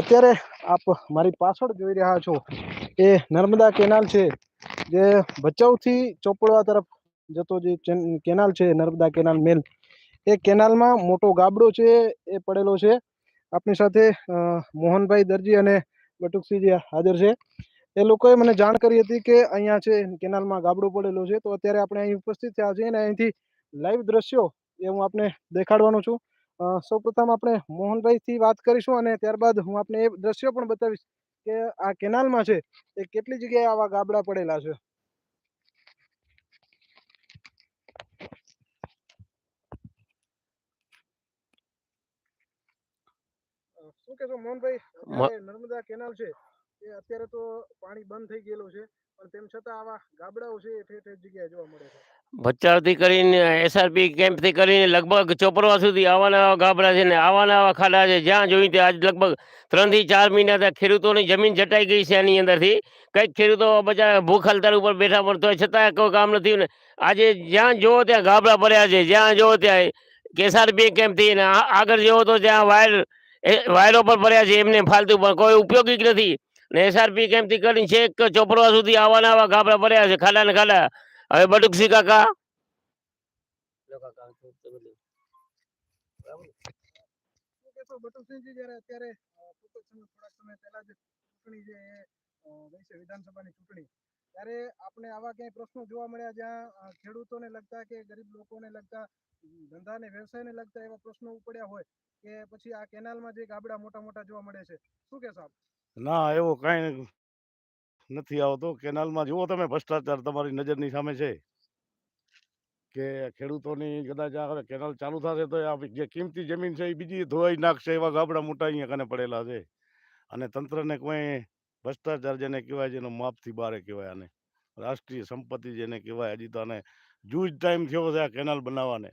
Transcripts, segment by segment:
અત્યારે આપ મારી પાછળ જોઈ રહ્યા છો એ નર્મદા કેનાલ છે, જે ભચાઉથી ચોપડવા તરફ જતો જે કેનાલ છે, નર્મદા કેનાલ મેલ. એ કેનાલમાં મોટો ગાબડો છે, એ પડેલો છે. આપની સાથે મોહનભાઈ દરજી અને બટુકસિંહજી હાજર છે. એ લોકોએ મને જાણ કરી હતી કે અહીંયા છે, કેનાલમાં ગાબડો પડેલો છે. તો અત્યારે આપણે અહીં ઉપસ્થિત થયા છીએ અને અહીંથી લાઈવ દ્રશ્યો એ હું આપને દેખાડવાનો છું. સૌપ્રથમ આપણે મોહનભાઈથી વાત કરીશું અને ત્યારબાદ હું આપને એ દ્રશ્યો પણ બતાવીશ કે આ કેનાલમાં છે એ કેટલી જગ્યાએ આવા ગાબડા પડેલા છે. શું કહેશો મોહનભાઈ? નર્મદા કેનાલ છે. એ અત્યારે તો પાણી બંધ થઈ ગયેલું છે, પણ તેમ છતાં આવા ગાબડાઓ છે એ ઠેર જગ્યાએ જોવા મળે છે. ભચાઉથી કરીને એસઆરપી કેમ્પથી કરીને લગભગ ચોપરવા સુધી આવા ગાબડા છે ને આવા ખાડા છે, જ્યાં જોઈ ત્યાં આજ લગભગ ત્રણથી ચાર મહિના ત્યાં ખેડૂતોની જમીન જટાઈ ગઈ છે એની અંદરથી. કંઈક ખેડૂતો બચારા ભૂખ હલતાર ઉપર બેઠા પણ તોય છતાં કોઈ કામ નથી ને. આજે જ્યાં જોવો ત્યાં ગાબડા ભર્યા છે, જ્યાં જોવો ત્યાં કેસઆરપી કેમ્પથી આગળ જોવો તો ત્યાં વાયર વાયરો પર ભર્યા છે, એમને ફાલતુ પણ કોઈ ઉપયોગી નથી. ને એસઆરપી કેમ્પથી કરીને છેક ચોપડવા સુધી આવા ગાબડા પડ્યા છે ખાડા ને ખાડા. હવે બટુકસી કાકા? શું કહેશો બટુકસિંહજી જ્યારે અત્યારે થોડાક સમય પહેલા જ ચૂંટણી છે એ અ, છે વિધાનસભાની ચૂંટણી ત્યારે આપણે આવા ક્યાંય પ્રશ્નો જોવા મળ્યા જ્યાં ખેડૂતોને લગતા કે ગરીબ લોકોને લગતા ધંધાને ધંધા ને વ્યવસાયને લગતા એવા પ્રશ્નો ઉપડ્યા હોય કે પછી આ કેનાલમાં જે ગાબડા મોટા મોટા જોવા મળે છે શું કે આપ? ના, એવો કાંઈ નથી આવતો. કેનાલમાં જુઓ તમે, ભ્રષ્ટાચાર તમારી નજરની સામે છે. કે ખેડૂતોની કદાચ આ કેનાલ ચાલુ થશે તો આ જે કિંમતી જમીન છે એ બીજી ધોવાઈ નાખશે એવા ગાબડા મોટા અહીંયા કને પડેલા છે. અને તંત્રને કોઈ ભ્રષ્ટાચાર જેને કહેવાય જેનો માપથી બારે કહેવાય આને. રાષ્ટ્રીય સંપત્તિ જેને કહેવાય, હજી તો આને જૂજ ટાઈમ થયો છે આ કેનાલ બનાવવાને.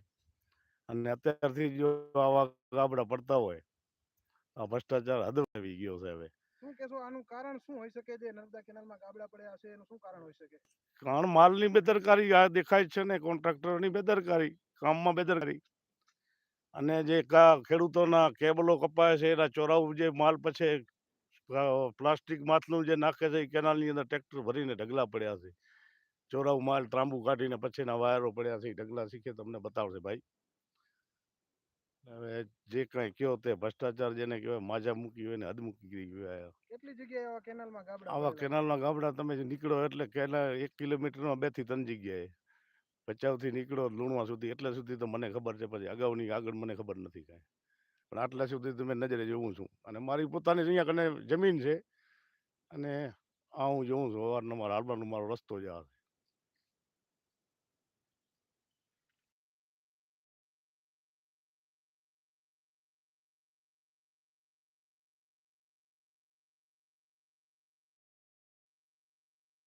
અને અત્યારથી જો આવા ગાબડા પડતા હોય, આ ભ્રષ્ટાચાર હદ આવી ગયો છે હવે. શું કહેશો? આનું કારણ શું હોઈ શકે જે નર્મદા કેનાલમાં ગાબડા પડ્યા છે, એનું શું કારણ હોઈ શકે? કારણ માલની બેદરકારી આ દેખાય છે ને, કોન્ટ્રાક્ટરની બેદરકારી, કામમાં બેદરકારી. અને જે ખેડૂતોના કેબલો કપાય છે, એના ચોરાઉ જે માલ પછી પ્લાસ્ટિક માથનું જે નાખે છે, એ કેનાલની અંદર ટ્રેક્ટર ભરીને ઢગલા પડ્યા છે. ચોરાઉ માલ ત્રાંબુ કાઢીને પછીના વાયરો પડ્યા છે, એ ઢગલા શીખે તમને બતાવશે ભાઈ. હવે જે કાંઈ કયો તે ભ્રષ્ટાચાર જેને કહેવાય માજા મૂકી હોય ને હદ મૂકી કહેવાય કેટલી જગ્યાએ આવા કેનાલમાં ગાબડા આવા કેનાલના ગામડા તમે જે નીકળો એટલે કેનાલ એક કિલોમીટરમાં બેથી ત્રણ જગ્યાએ. ભચાઉથી નીકળો લુણવા સુધી એટલે સુધી તો મને ખબર છે પછી અગાઉની આગળ મને ખબર નથી કાંઈ. પણ આટલા સુધી તો મેં નજરે જોઉં છું. અને મારી પોતાની અહીંયા કને જમીન છે. અને આ હું જોઉં છું અવારનવાર હાલવાનો મારો રસ્તો જ આ છે.